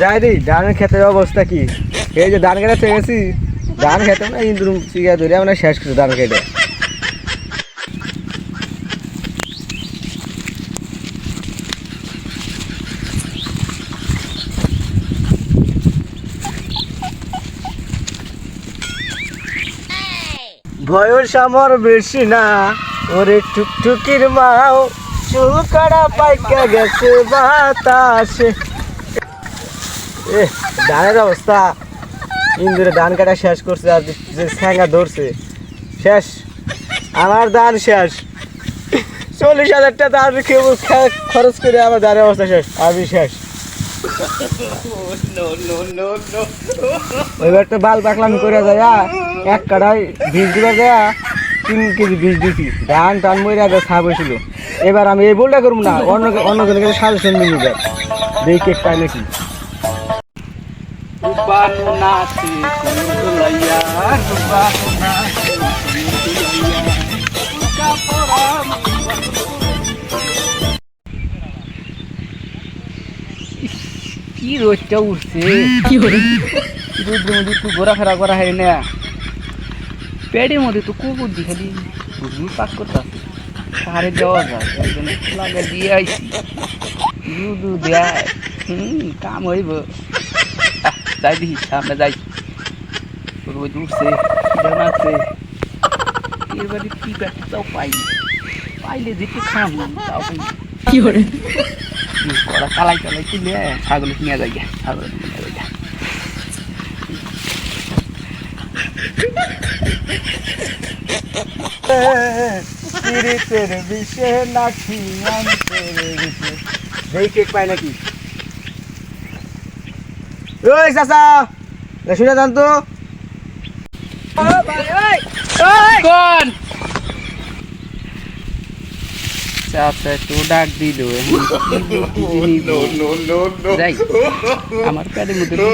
যাই ধানের ক্ষেতের অবস্থা কি? এই যে ধান কেটে গেছি ধান খেতে না ইন্দুর চিকা ধরে আমরা শেষ করছি ধান কেটে। বয়স আমার বেশি না, ওরে টুকটুকির মাও। চুল কাটা পাইকা গেছে বাতাসে। এ, ধানের অবস্থা। ইন্দুরে ধান কাটা শেষ করছে আর যে স্যাঙ্গা ধরছে। শেষ। আমার ধান শেষ। চল্লিশ হাজার টাকা ধান কেউ খরচ করে আমার ধানের অবস্থা শেষ, আমি শেষ। এবার তো বাল পাকলাম করে যায় এক কাটায় বীজ দিবা যায় তিন কেজি বীজ দিছি। ধান টান মরে আগে ছাপ হয়েছিল এবার আমি এই বলটা করব না অন্য অন্য জনের কাছে সাজেশন নিয়ে নিবে দেখি কেক পাই নাকি কি রোজটা উঠছে? কি রোদ্রের মধ্যে একটু ঘোরাফেরা করা হয় না। পেটের মধ্যে তো কুকুর দি খালি বুঝবুঝ পাক করতে সারে দেওয়া যায় একজন লাগে দিয়ে আইছি দুধু দেয় হুম কাম হইব। যাই দেখি সামনে যাই। রোদ উঠছে লাগছে এবারে কি ব্যাপারটাও পাই পাইলে যেতে খাম তাও কি করে? কলা কালাই কালাই তুলে ছাগল নিয়ে যাই ছাগল নিয়ে যাই পিরিতের বিষে নাকি অন্তরের বিষে দেখি কেক পাই নাকি? ওই চাচা শুনে যান তো। কোন? চাচা তো ডাক দিল যাই আমার মধ্যে।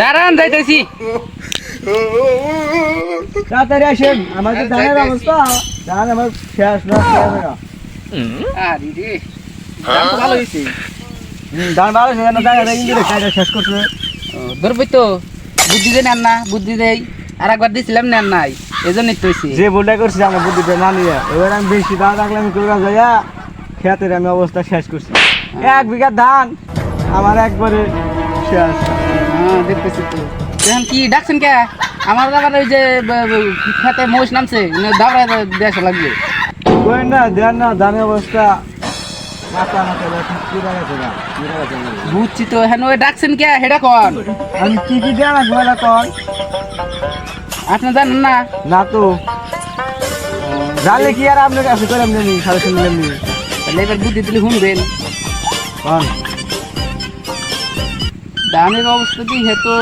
দাঁড়ান যাইতেছি। তাড়াতাড়ি আসেন ধানের অবস্থা ধান আমার শেষ না হবে না। আরে রে দাম ভালো হয়েছে ধান ভালো শেষ না জায়গা দেখি কিন্তু কাজটা শেষ করছে। ধরবই তো। বুদ্ধি না বুদ্ধি দেয়। আর একবার নেন নাই যে ভুলটা করছি আমার বুদ্ধিটা না নিয়ে। এবার আমি বেশি ধান রাখলে আমি করে যাইয়া খেতের আমি অবস্থা শেষ করছি। এক বিঘা ধান আমার একবারে শেষ। হ্যাঁ দেখতেছি তো। এখন কি ডাকছেন কে? আমার আবার ওই যে খেতে মহিষ নামছে দাবড়া দেশ লাগবে। কই না দেন না ধানের অবস্থা। বুঝছি তো এখন ওই ডাকছেন কে? হেডা কন? আমি কি কি দেন না কন? আপনি জানেন না? না তো। জানলে কি আর আপনার কাছে করে আপনি সাড়ে শুনলেন নি তাহলে এবার বুদ্ধি দিলে শুনবেন। কন? দামের অবস্থা কি হেতো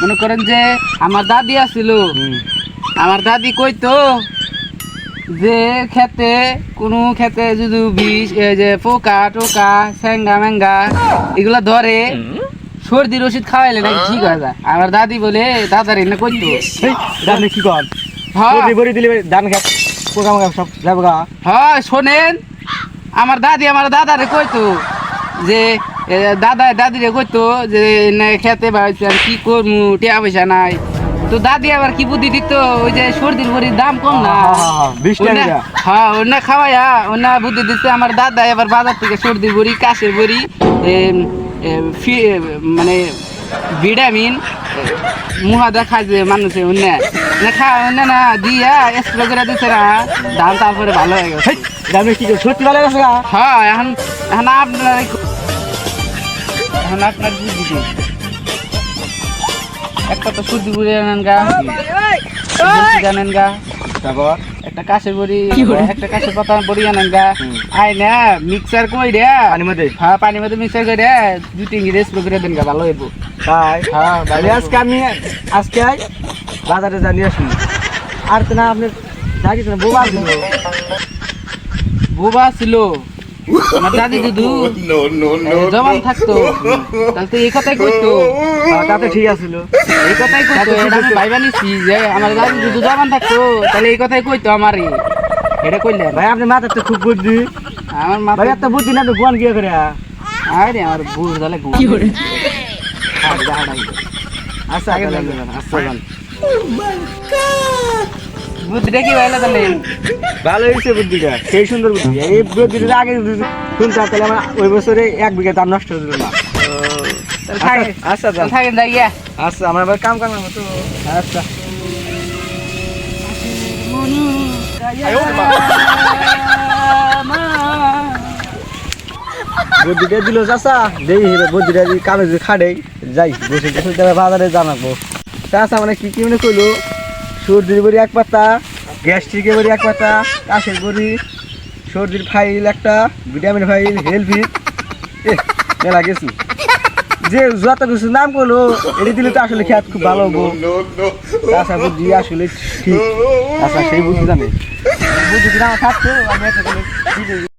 মনে করেন যে আমার দাদি আছিল আমার দাদি কইতো যে খেতে কোনো খেতে যদি বিষ যে পোকা টোকা স্যাঙ্গা ম্যাঙ্গা এগুলা ধরে সর্দির ওষুধ খাওয়াইলে নাকি ঠিক হয়ে যায়। আমার দাদি বলে দাদার এনে কইতো। আপনি কি হ্যাঁ বড়ি দিলে ধান খেত পোকা মোকা সব হ্যাঁ শোনেন আমার দাদি আমার দাদারে কইতো যে দাদা দাদিরে কইতো যে না খেতে আর কি করমু টিয়া পয়সা নাই। তো দাদি আবার কি বুদ্ধি দিত? ওই যে সর্দির বড়ির দাম কম না? হ্যাঁ, হ্যাঁ, হ্যাঁ, টাকা ওনা-। হ্যাঁ খাওয়াইয়া ওনা বুদ্ধি দিতে আমার দাদা এবার বাজার থেকে সর্দির বড়ি কাশের বড়ি মানে ভিটামিন মুহাদা খায় যে মানুষে অন্য না খা অন্য না দিয়া স্প্রে করে দিচ্ছে না। ধান তারপরে ভালো হয়ে গেছে। কি সত্যি ভালো গেছে হ্যাঁ এখন এখন আপনার এখন আপনার একটা তো সর্দি বড়ি আনেন গা। জানেন গা। তারপর একটা কাশের বড়ি একটা কাশের পাতা বড়ি আনেন গা। আই না মিক্সার কই রে? পানির মধ্যে হ্যাঁ পানির মধ্যে মিক্সার করে রে? দুই তিন গিরে স্প্রে করে দেন গা ভালো হইব। তাই? হ্যাঁ তাহলে আজকে আমি আজকে বাজারে জানিয়ে আসুন। আর তো না আপনি জানিস না বোবা দিল বোবা ছিল। আমার দাদি দুধু জবান থাকতো তাহলে তো এই কথাই কইতো আহ, তাতে ঠিক আছিল। এই কথাই কইতো এটা আমি ভাইবা নিছি যে আমার দাদি দুধু জবান থাকতো তাহলে এই কথাই কইতো আমারে। এটা কইলেন ভাই আপনি মাথার তো খুব বুদ্ধি। আমার ভাই মাথা এত বুদ্ধি না তো গোয়ান গিয়ে করে আরে আমার বুঝ তাহলে কি করে? আচ্ছা আগে তাহলে যান। আচ্ছা যান। বুদ্ধিটা কি ভাইলা তাহলে? ভালো হয়েছে বুদ্ধিটা সেই সুন্দর বুদ্ধি এই বুদ্ধিটা আগে শুনতাম তাহলে আমার ওই বছরে এক বিঘা দাম নষ্ট হতো না। আচ্ছা থাকেন যাই আচ্ছা আমার আবার কাম কাম মতো আচ্ছা। বুদ্ধিটা দিল চাষা দেই হেবে বুদ্ধিটা কামে যদি খাড়ে যাই বসে বসে বাজারে জানাব। চাষা মানে কি কি মনে করল সর্দির বড়ি এক পাতা, গ্যাস্ট্রিকের বড়ি এক পাতা, কাশের বড়ি সর্দির ফাইল একটা, ভিটামিন ফাইল এ, মেলা গেছি। যে যত কিছু নাম করল, এটি দিলে তো আসলে খেয়াল খুব ভালো হব। আশা বুদ্ধি আসলে ঠিক। আচ্ছা সেই বুদ্ধি জানে। বুদ্ধি আমার থাকতো, আমি